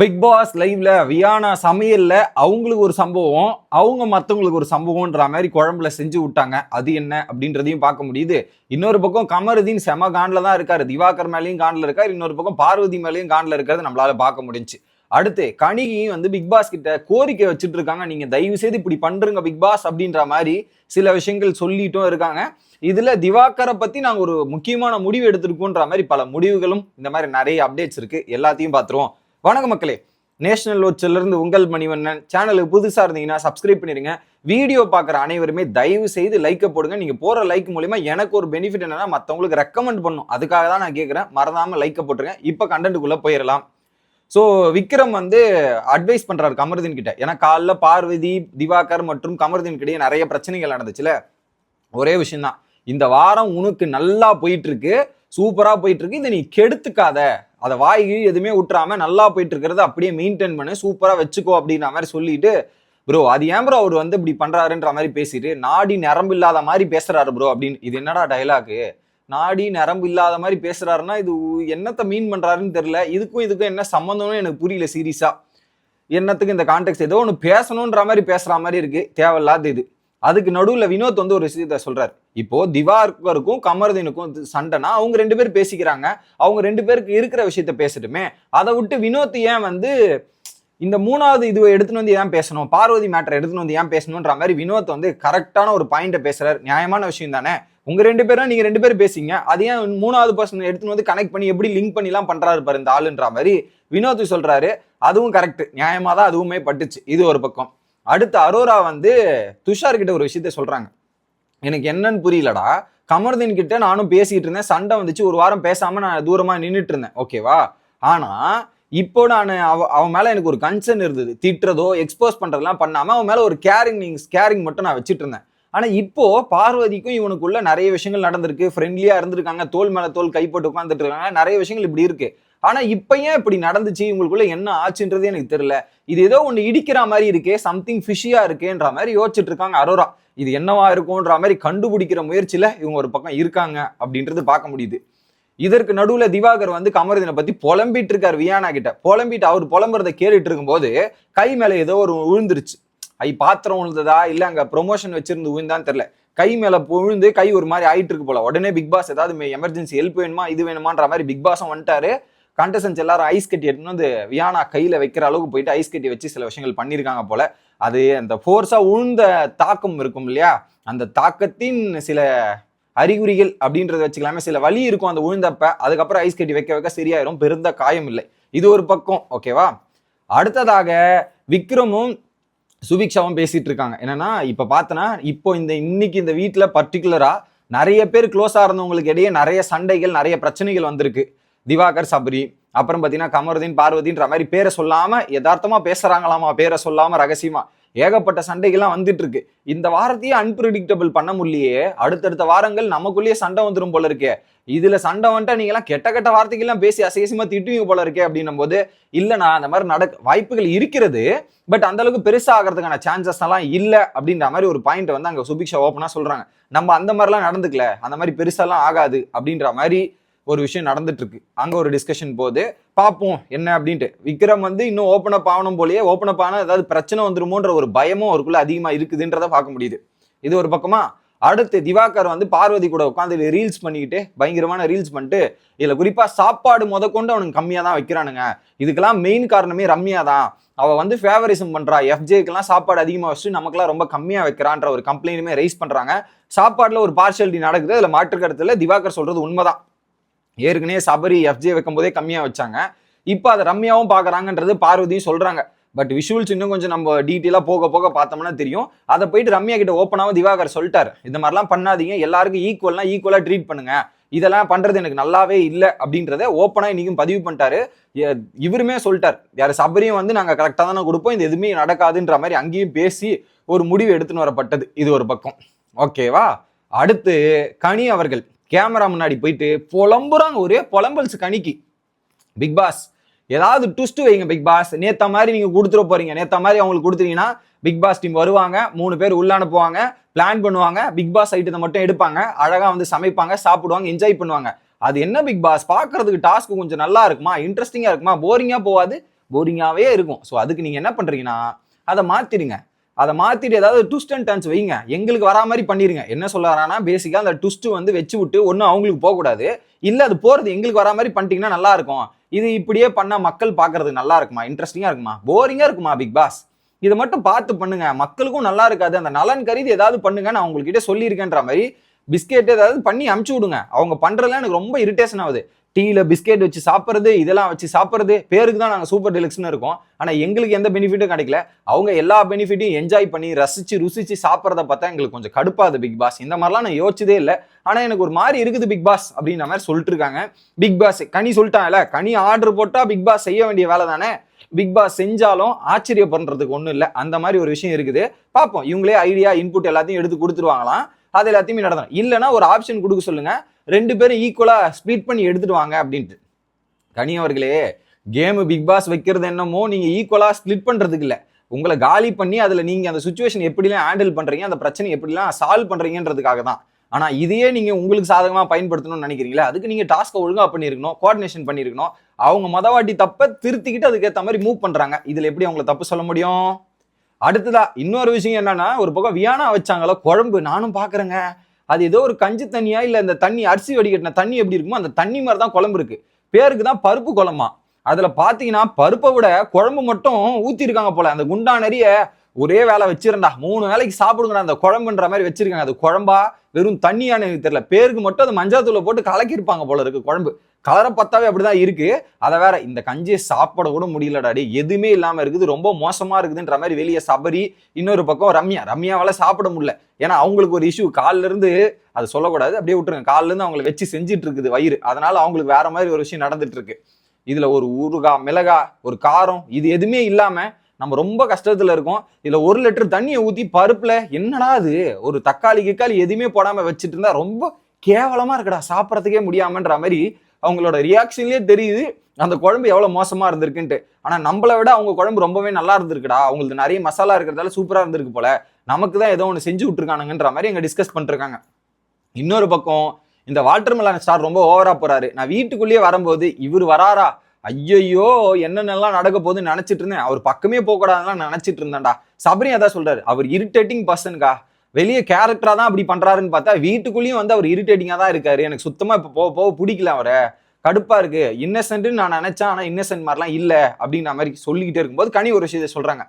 Big pass லைவ்ல வியானா சமையல்ல அவங்களுக்கு ஒரு சம்பவம் அவங்க மத்தவங்களுக்கு ஒரு சம்பவம்ன்ற மாதிரி குழம்புல செஞ்சு விட்டாங்க. அது என்ன அப்படின்றதையும் பார்க்க முடியுது. இன்னொரு பக்கம் கமருதீன் செம காண்டில் தான் இருக்காரு. திவாகர் மேலேயும் காண்டில் இருக்காரு. இன்னொரு பக்கம் பார்வதி மேலேயும் காண்டில் இருக்கிறது நம்மளால பார்க்க முடிஞ்சு. அடுத்து கணிகையும் வந்து பிக் பாஸ் கிட்ட கோரிக்கை வச்சுட்டு இருக்காங்க. நீங்க தயவு செய்து இப்படி பண்றீங்க பிக் பாஸ் அப்படின்ற மாதிரி சில விஷயங்கள் சொல்லிட்டும் இருக்காங்க. இதுல திவாகரை பத்தி நாங்க ஒரு முக்கியமான முடிவு எடுத்திருக்கோன்ற மாதிரி பல முடிவுகளும் இந்த மாதிரி நிறைய அப்டேட்ஸ் இருக்கு. எல்லாத்தையும் பார்த்துருவோம். வணக்க மக்களே. நேஷனல் வாட்ச்ல உங்கள் மணிவண்ணன். சேனலுக்கு புதுசாக இருந்தீங்கன்னா சப்ஸ்கிரைப் பண்ணிடுங்க வீடியோ பார்க்குற அனைவருமே தயவு செய்து லைக்கை போடுங்க. நீங்கள் போகிற லைக் மூலிமா எனக்கு ஒரு பெனிஃபிட் என்னன்னா மற்றவங்களுக்கு ரெக்கமெண்ட் பண்ணும். அதுக்காக தான் நான் கேட்குறேன் மறந்தாமல் லைக்கை போட்டுருங்க. இப்போ கண்டென்ட்டுக்குள்ளே போயிடலாம் ஸோ விக்ரம் வந்து அட்வைஸ் பண்ணுறாரு கமருதீன் கிட்ட. ஏன்னா காலைல பார்வதி திவாகர் மற்றும் கமருதீன் கிட்டே நிறைய பிரச்சனைகள் நடந்துச்சுல. ஒரே விஷயம்தான். இந்த வாரம் உனக்கு நல்லா போயிட்டு இருக்கு. போயிட்டுருக்கு போயிட்டு இருக்கு. இதை நீ கெடுத்துக்காத. அதை வாய் எதுவுமே விட்டுறாம நல்லா போயிட்டு இருக்கிறத அப்படியே மெயின்டைன் பண்ணு சூப்பரா வச்சுக்கோ அப்படின்ற மாதிரி சொல்லிட்டு ப்ரோ அது ஏன் ப்ரோ அவர் வந்து இப்படி பண்றாருன்ற மாதிரி பேசிட்டு நாடி நரம்பு இல்லாத மாதிரி பேசுறாரு ப்ரோ அப்படின்னு. இது என்னடா டைலாக்கு நாடி நரம்பு இல்லாத மாதிரி பேசுறாருன்னா இது என்னத்தை மீன் பண்றாருன்னு தெரியல. இதுக்கும் இதுக்கும் என்ன சம்மந்தம்னு எனக்கு புரியல சீரியஸா என்னத்துக்கு இந்த கான்டெக்ட் ஏதோ ஒன்று பேசணுன்ற மாதிரி பேசுற மாதிரி இருக்கு. தேவையில்லாத இது. அதுக்கு நடுவில் வினோத் வந்து ஒரு விஷயத்த சொல்றாரு. இப்போ திவாகருக்கும் கமருதீனுக்கும் சண்டைனா அவங்க ரெண்டு பேரும் பேசிக்கிறாங்க. அவங்க ரெண்டு பேருக்கு இருக்கிற விஷயத்த பேசட்டுமே. அதை விட்டு வினோத் ஏன் வந்து இந்த மூணாவது இதுவை எடுத்துன்னு வந்து ஏன் பேசணும்? பார்வதி மேட்டரை எடுத்துன்னு வந்து ஏன் பேசணுன்ற மாதிரி வினோத் வந்து கரெக்டான ஒரு பாயிண்ட்டை பேசுறாரு. நியாயமான விஷயம் தானே? உங்க ரெண்டு பேரும் நீங்க ரெண்டு பேரும் பேசிங்க அது ஏன் மூணாவது பர்சன் எடுத்துன்னு வந்து கனெக்ட் பண்ணி எப்படி லிங்க் பண்ணிலாம் பண்றாரு பாரு இந்த ஆளுன்ற மாதிரி வினோத் சொல்றாரு. அதுவும் கரெக்ட் நியாயமா தான் அதுவுமே பட்டுச்சு. இது ஒரு பக்கம். அடுத்து அரோரா வந்து துஷார் கிட்ட ஒரு விஷயத்த சொல்றாங்க. எனக்கு என்னன்னு புரியலடா. கமர்தீன் கிட்ட நானும் பேசிட்டு இருந்தேன். சண்டை வந்துச்சு. ஒரு வாரம் பேசாம நான் தூரமா நின்றுட்டு இருந்தேன். ஓகேவா ஆனா இப்போ நான் அவ அவன் மேல எனக்கு ஒரு கன்சர்ன் இருந்தது. திட்டுறதோ எக்ஸ்போஸ் பண்றதெல்லாம் பண்ணாம அவன் மேல ஒரு கேரிங் கேரிங் மட்டும் நான் வச்சுட்டு இருந்தேன். ஆனா இப்போ பார்வதிக்கும் இவனுக்குள்ள நிறைய விஷயங்கள் நடந்திருக்கு. ஃப்ரெண்ட்லியா இருந்திருக்காங்க. தோல் மேல தோல் கைப்பட்டு உட்காந்துட்டு இருக்காங்க. நிறைய விஷயங்கள் இப்படி இருக்கு. ஆனா இப்ப ஏன் இப்படி நடந்துச்சு? இவங்களுக்குள்ள என்ன ஆச்சுன்றது எனக்கு தெரியல. இது ஏதோ ஒண்ணு இடிக்கிற மாதிரி இருக்கே சம்திங் ஃபிஷியா இருக்கேன்ற மாதிரி யோசிச்சுட்டு இருக்காங்க அரோரா. இது என்னவா இருக்கும்ன்ற மாதிரி கண்டுபிடிக்கிற முயற்சியில இவங்க ஒரு பக்கம் இருக்காங்க அப்படின்றது பார்க்க முடியுது. இதற்கு நடுவுல திவாகர் வந்து கமரதினை பத்தி புலம்பிட்டு இருக்காரு வியானா கிட்ட. புலம்பிட்டு அவர் புலம்புறதை கேட்டுட்டு இருக்கும்போது கை மேல ஏதோ ஒரு விழுந்துருச்சு. ஐ பாத்திரம் விழுந்ததா இல்ல அங்க ப்ரொமோஷன் வச்சிருந்து விழுந்தான்னு தெரியல. கை மேல விழுந்து கை ஒரு மாதிரி ஆயிட்டு இருக்கு போல. உடனே பிக் பாஸ் ஏதாவது எமர்ஜென்சி ஹெல்ப் வேணுமா? இது வேணுமான்ற மாதிரி பிக் பாஸும் வந்துட்டாரு. கண்டஸ்டன்ஸ் எல்லாரும் ஐஸ் கட்டி எடுத்துன்னு வந்து வியானா கையில் வைக்கிற அளவுக்கு போயிட்டு ஐஸ் கட்டி வச்சு சில விஷயங்கள் பண்ணியிருக்காங்க போல. அது அந்த ஃபோர்ஸாக உழுந்த தாக்கம் இருக்கும் இல்லையா? அந்த தாக்கத்தின் சில அறிகுறிகள் அப்படின்றத வச்சுக்கலாமே. சில வழி இருக்கும் அந்த உழுந்தப்ப. அதுக்கப்புறம் ஐஸ் கட்டி வைக்க வைக்க சரியாயிரும். பெருந்த காயம் இல்லை. இது ஒரு பக்கம். ஓகேவா அடுத்ததாக விக்ரமும் சுபிக்ஷாவும் பேசிட்டு இருக்காங்க. என்னன்னா இப்போ பார்த்தனா இப்போ இந்த இன்னைக்கு இந்த வீட்டில் பர்டிகுலராக நிறைய பேர் க்ளோஸாக இருந்தவங்களுக்கு இடையே நிறைய சண்டைகள் நிறைய பிரச்சனைகள் வந்திருக்கு. திவாகர் சபரி அப்புறம் பார்த்தீங்கன்னா கமருதீன் பார்வதின்ற மாதிரி பேரை சொல்லாமல் யதார்த்தமாக பேசுகிறாங்களாமா பேரை சொல்லாமல் ரகசியமாக ஏகப்பட்ட சண்டைகள்லாம் வந்துட்டு இருக்கு இந்த வாரத்தையே அன்பிரடிக்டபிள் பண்ண முடியலையே. அடுத்தடுத்த வாரங்கள் நமக்குள்ளேயே சண்டை வந்துடும் போல இருக்கே. இதுல சண்டை வந்துட்டா நீங்க எல்லாம் கெட்ட கெட்ட வார்த்தைகள்லாம் பேசி அசேசியமா திட்டுவீங்க போல இருக்கே அப்படின்னும் போது இல்லைண்ணா அந்த மாதிரி நடக்க வாய்ப்புகள் இருக்கிறது. பட் அந்த அளவுக்கு பெருசா ஆகிறதுக்கான சான்சஸ் எல்லாம் இல்லை அப்படின்ற மாதிரி ஒரு பாயிண்ட் வந்து அங்க சுபிக்ஷா ஓப்பனா சொல்றாங்க. நம்ம அந்த மாதிரிலாம் நடந்துக்கல. அந்த மாதிரி பெருசாலாம் ஆகாது அப்படின்ற மாதிரி ஒரு விஷயம் நடந்துட்டு இருக்கு ஒரு டிஸ்கஷன் போகுது பார்ப்போம் என்ன? அப்படின்ட்டு. விக்ரம் வந்து இன்னும் ஓப்பன் அப் ஆகணும் போலயே ஓப்பன் அப் ஆனால் ஏதாவது பிரச்சனை வந்துருமோன்ற ஒரு பயமும் அவருக்குள்ள அதிகமாக இருக்குதுன்றத பார்க்க முடியுது. இது ஒரு பக்கமா அடுத்து திவாகர் வந்து பார்வதி கூட உட்காந்து ரீல்ஸ் பண்ணிக்கிட்டு பயங்கரமான ரீல்ஸ் பண்ணிட்டு இதில் குறிப்பாக சாப்பாடு முத கொண்டு அவனுக்கு கம்மியாக தான் வைக்கிறானுங்க. இதுக்கெல்லாம் மெயின் காரணமே ரம்யா தான். அவள் வந்து ஃபேவரிசம் பண்ணுறா எஃப்ஜேக்கெல்லாம் சாப்பாடு அதிகமாக வச்சு நமக்கெல்லாம் ரொம்ப கம்மியாக வைக்கிறான்ற ஒரு கம்ப்ளைண்ட்டுமே ரைஸ் பண்ணுறாங்க சாப்பாட்டில் ஒரு பார்ஷியாலிட்டி நடக்குது. அதில் மாற்று கருத்துல திவாகர் உண்மை உண்மைதான். ஏற்கனவே சபரி எஃப்ஜே வைக்கும் போதே கம்மியாக வச்சாங்க. இப்போ அதை ரம்யாவும் பார்க்குறாங்கன்றது பார்வதியும் சொல்கிறாங்க பட் விஷுவல்ஸ் இன்னும் கொஞ்சம் நம்ம டீட்டெயிலாக போக போக பார்த்தோம்னா தெரியும். அதை போயிட்டு ரம்யா கிட்ட ஓப்பனாகவும் திவாகர் சொல்லிட்டார். இந்த மாதிரிலாம் பண்ணாதீங்க. எல்லாருக்கும் ஈக்குவல்னா ஈக்குவலாக ட்ரீட் பண்ணுங்க. இதெல்லாம் பண்ணுறது எனக்கு நல்லாவே இல்லை. அப்படின்றத ஓப்பனாக இன்றைக்கும் பதிவு பண்ணிட்டாரு. இவருமே சொல்லிட்டார். யார் சபரியும் வந்து நாங்கள் கரெக்டாக தானே கொடுப்போம். இது எதுவுமே நடக்காதுன்ற மாதிரி அங்கேயும் பேசி ஒரு முடிவு எடுத்துன்னு வரப்பட்டது. இது ஒரு பக்கம். ஓகேவா அடுத்து கனி அவர்கள். கேமரா முன்னாடி போயிட்டு புலம்புறாங்க ஒரே புலம்பல்ஸ் கணிக்கு. பிக் பாஸ் ஏதாவது ட்விஸ்ட் வைங்க பிக் பாஸ். நேத்த மாதிரி நீங்க கொடுத்துட போறீங்க. நேத்த மாதிரி அவங்களுக்கு கொடுத்தீங்கன்னா பிக் பாஸ் டீம் வருவாங்க. மூணு பேர் உள்ள அனுப்புவாங்க. பிளான் பண்ணுவாங்க. பிக் பாஸ் ஐட்டத்தை மட்டும் எடுப்பாங்க. அழகா வந்து சமைப்பாங்க சாப்பிடுவாங்க என்ஜாய் பண்ணுவாங்க. அது என்ன பிக் பாஸ்? பார்க்கறதுக்கு டாஸ்க் கொஞ்சம் நல்லா இருக்குமா? இன்ட்ரெஸ்டிங்கா இருக்குமா? போரிங்கா போகாது. போரிங்காவே இருக்கும். ஸோ அதுக்கு நீங்க என்ன பண்றீங்கன்னா அதை மாத்திடுங்க. அதை மாத்திட்டு ஏதாவது ட்விஸ்ட் அண்ட் டர்ன்ஸ் வைங்க. எங்களுக்கு வரா மாதிரி பண்ணிருங்க. என்ன சொல்ல வரானா பேசிக்கா அந்த ட்விஸ்ட் வந்து வச்சு விட்டு ஒன்றும் அவங்களுக்கு போகக்கூடாது இல்ல அது போறது எங்களுக்கு வரா மாதிரி பண்ணிட்டீங்கன்னா நல்லா இருக்கும். இது இப்படியே பண்ணால் மக்கள் பார்க்கறது நல்லா இருக்குமா? இன்ட்ரெஸ்டிங்கா இருக்குமா? போரிங்கா இருக்குமா பிக் பாஸ் இதை மட்டும் பார்த்து பண்ணுங்க. மக்களுக்கும் நல்லா இருக்காது. அந்த நலன் கருதி ஏதாவது பண்ணுங்க. நான் உங்ககிட்ட சொல்லியிருக்கேன்ற மாதிரி பிஸ்கெட் ஏதாவது பண்ணி அமுச்சு விடுங்க. அவங்க பண்றதுலாம் எனக்கு ரொம்ப இரிட்டேஷன் ஆகுது. டீயில் பிஸ்கெட் வச்சு சாப்பிட்றது இதெல்லாம் வச்சு சாப்பிட்றது பேருக்கு தான் நாங்கள் சூப்பர் டிலக்ஸ்னு இருக்கோம். ஆனால் எங்களுக்கு எந்த பெனிஃபிட்டும் கிடைக்கல. அவங்க எல்லா பெனிஃபிட்டையும் என்ஜாய் பண்ணி ரசித்து ருசிச்சு சாப்பிட்றத பார்த்தா எங்களுக்கு கொஞ்சம் கடுப்பாது பிக் பாஸ் இந்த மாதிரிலாம் நான் யோசிச்சதே இல்லை. ஆனால் எனக்கு ஒரு மாதிரி இருக்குது பிக் பாஸ் அப்படின்ற மாதிரி சொல்லிட்டு இருக்காங்க பிக் பாஸ் கனி சொல்லிட்டாங்கல்ல கனி ஆர்டர் போட்டால் பிக் பாஸ் செய்ய வேண்டிய வேலை தானே? பிக் பாஸ் செஞ்சாலும் ஆச்சரியப்படுறதுக்கு ஒன்றும் இல்லை. அந்த மாதிரி ஒரு விஷயம் இருக்குது. பார்ப்போம். இவங்களே ஐடியா இன்புட் எல்லாத்தையும் எடுத்து கொடுத்துருவாங்களாம். அது எல்லாத்தையுமே நடத்தணும் இல்லைன்னா ஒரு ஆப்ஷன் கொடுக்க சொல்லுங்கள் ரெண்டு பேரும் ஈக்குவலாக ஸ்பீட் பண்ணி எடுத்துட்டு வாங்க அப்படின்ட்டு. கனி அவர்களே கேம் பிக் பாஸ் வைக்கிறது என்னமோ நீங்க ஈக்குவலாக ஸ்ப்ளிட் பண்றதுக்கு இல்லை. உங்களை காலி பண்ணி அதில் நீங்கள் அந்த சுச்சுவேஷன் எப்படிலாம் ஹேண்டில் பண்ணுறீங்க அந்த பிரச்சனை எப்படிலாம் சால்வ் பண்ணுறீங்கன்றதுக்காக தான். ஆனால் இதையே நீங்கள் உங்களுக்கு சாதகமாக பயன்படுத்தணும்னு நினைக்கிறீங்களா அதுக்கு நீங்கள் டாஸ்க்கை ஒழுங்காக பண்ணிருக்கணும் கோஆர்டினேஷன் பண்ணியிருக்கணும். அவங்க மதவாட்டி தப்பை திருத்திக்கிட்டு அதுக்கேற்ற மாதிரி மூவ் பண்ணுறாங்க இதில் எப்படி அவங்களை தப்பு சொல்ல முடியும்? அடுத்ததா இன்னொரு விஷயம் என்னன்னா ஒரு பக்கம் வியானா வச்சாங்களோ குழம்பு நானும் பார்க்குறேங்க அது ஏதோ ஒரு கஞ்சி தண்ணியா இல்லை இந்த தண்ணி அரிசி வடிகட்டின தண்ணி எப்படி இருக்குமோ அந்த தண்ணி மாதிரி தான் குழம்பு இருக்கு. பேருக்கு தான் பருப்பு குழம்பா. அதில் பார்த்தீங்கன்னா பருப்பை விட குழம்பு மட்டும் ஊற்றிருக்காங்க போல. அந்த குண்டா நிறைய ஒரே வேலை வச்சிருந்தா மூணு வேலைக்கு சாப்பிடுங்கடா அந்த குழம்புன்ற மாதிரி வச்சிருக்காங்க. அது குழம்பா வெறும் தண்ணியான்னு எனக்கு தெரியல. பேருக்கு மட்டும் அது மஞ்சள் தூளை போட்டு கலக்கியிருப்பாங்க போல இருக்கு குழம்பு. கலரை பார்த்தாவே அப்படிதான் இருக்கு. அதை வேற இந்த கஞ்சியை சாப்பிட கூட முடியலடாடி எதுவுமே இல்லாம இருக்குது. ரொம்ப மோசமா இருக்குதுன்ற மாதிரி வெளியே சபரி இன்னொரு பக்கம் ரம்யா. ரம்யாவால சாப்பிட முடியல. ஏன்னா அவங்களுக்கு ஒரு இஷ்யூ காலில இருந்து அது சொல்லக்கூடாது. அப்படியே விட்டுருங்க. காலில இருந்து அவங்களை வச்சு செஞ்சுட்டு இருக்குது வயிறு. அதனால அவங்களுக்கு வேற மாதிரி ஒரு விஷயம் நடந்துட்டு இருக்கு. இதுல ஒரு ஊறுகாய் மிளகா ஒரு காரம் இது எதுவுமே இல்லாம நம்ம ரொம்ப கஷ்டத்துல இருக்கோம். இதுல ஒரு லிட்டர் தண்ணியை ஊத்தி பருப்புல என்னடா அது? ஒரு தக்காளி கிக்காளி எதுவுமே போடாம வச்சுட்டு இருந்தா ரொம்ப கேவலமா இருக்குடா சாப்பிட்றதுக்கே முடியாமன்ற மாதிரி அவங்களோட ரியாக்ஷன்லயே தெரியுது. அந்த குழம்பு எவ்வளவு மோசமா இருந்திருக்குன்ட்டு. ஆனா நம்மளை விட அவங்க குழம்பு ரொம்பவே நல்லா இருந்திருக்குடா. அவங்களுக்கு நிறைய மசாலா இருக்கிறதால சூப்பரா இருந்திருக்கு போல. நமக்கு தான் ஏதோ ஒன்று செஞ்சு விட்டுருக்கானுங்கன்ற மாதிரி எங்க டிஸ்கஸ் பண்ணிருக்காங்க. இன்னொரு பக்கம் இந்த வாட்டர் மெலன் ஸ்டார் ரொம்ப ஓவரா போறாரு. நான் வீட்டுக்குள்ளேயே வரும்போது இவர் வராரா? ஐயையோ என்னென்னலாம் நடக்க போகுதுன்னு நினச்சிட்டு இருந்தேன். அவர் பக்கமே போகக்கூடாதுலாம் நினச்சிட்டு இருந்தேன்டா. சபரி அதான் சொல்கிறாரு அவர் இரிட்டேட்டிங் பர்சன்கா வெளியே கேரக்டராக தான் அப்படி பண்ணுறாருன்னு பார்த்தா வீட்டுக்குள்ளேயும் வந்து அவர் இரிட்டேட்டிங்காக தான் இருக்காரு. எனக்கு சுத்தமாக இப்போ போக போக பிடிக்கல அவரை. கடுப்பாக இருக்குது இன்னசென்ட்னு நான் நினச்சேன் ஆனால் இன்னசென்ட் மாதிரிலாம் இல்லை. அப்படின்ற மாதிரி சொல்லிக்கிட்டே இருக்கும்போது கனி ஒரு விஷயத்தை சொல்கிறாங்க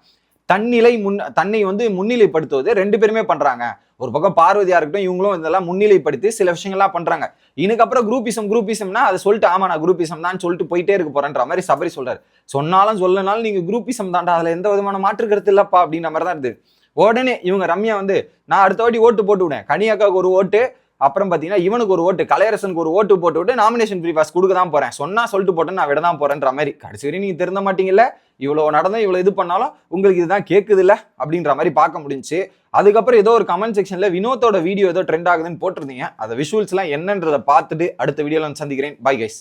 தன்னிலை முன் தன்னை வந்து முன்னிலைப்படுத்துவது ரெண்டு பேருமே பண்ணுறாங்க ஒரு பக்கம் பார்வதியா இருக்கட்டும் இவங்களும் இதெல்லாம் முன்னிலைப்படுத்தி சில விஷயங்கள்லாம் பண்றாங்க. இதுக்கப்புறம் குரூப்பிசம் குரூப்பிசம்னா அதை சொல்லிட்டு ஆமா நான் குரூப்பிசம் தான் சொல்லிட்டு போயிட்டே இருக்க போறேன்ற மாதிரி சபரி சொல்றாரு. சொன்னாலும் சொல்லனாலும் நீங்க குரூப்பிசம் தாண்டா அதுல எந்த விதமான மாற்று கருத்து இல்லப்பா அப்படின்ற மாதிரி தான் இருந்தது. உடனே இவங்க ரம்யா வந்து நான் அடுத்த வாட்டி ஓட்டு போட்டு விடேன் கனியாக்காவுக்கு ஒரு ஓட்டு அப்புறம் பார்த்தீங்கன்னா இவனுக்கு ஒரு ஓட்டு கலையரசனுக்கு ஒரு ஓட்டு போட்டு விட்டு நாமினேஷன் ஃப்ரீ பாஸ் கொடுக்க தான் போறேன். சொன்னா சொல்லிட்டு போட்டேன் நான் விட தான் போறேன்ற மாதிரி. கடைசி வரையும் நீங்க திருந்த மாட்டீங்கல்ல? இவ்வளோ நடந்தும் இவ்வளோ இது பண்ணாலும் உங்களுக்கு இதுதான் கேட்குது இல்ல அப்படின்ற மாதிரி பார்க்க முடிஞ்சு அதுக்கப்புறம் ஏதோ ஒரு கமெண்ட் செக்ஷன்ல வினோத்தோட வீடியோ ஏதோ ட்ரெண்ட் ஆகுதுன்னு போட்டிருந்தீங்க. அந்த விஷுவல்ஸ்லாம் என்னன்றதை பார்த்துட்டு அடுத்த வீடியோல சந்திக்கிறேன். Bye guys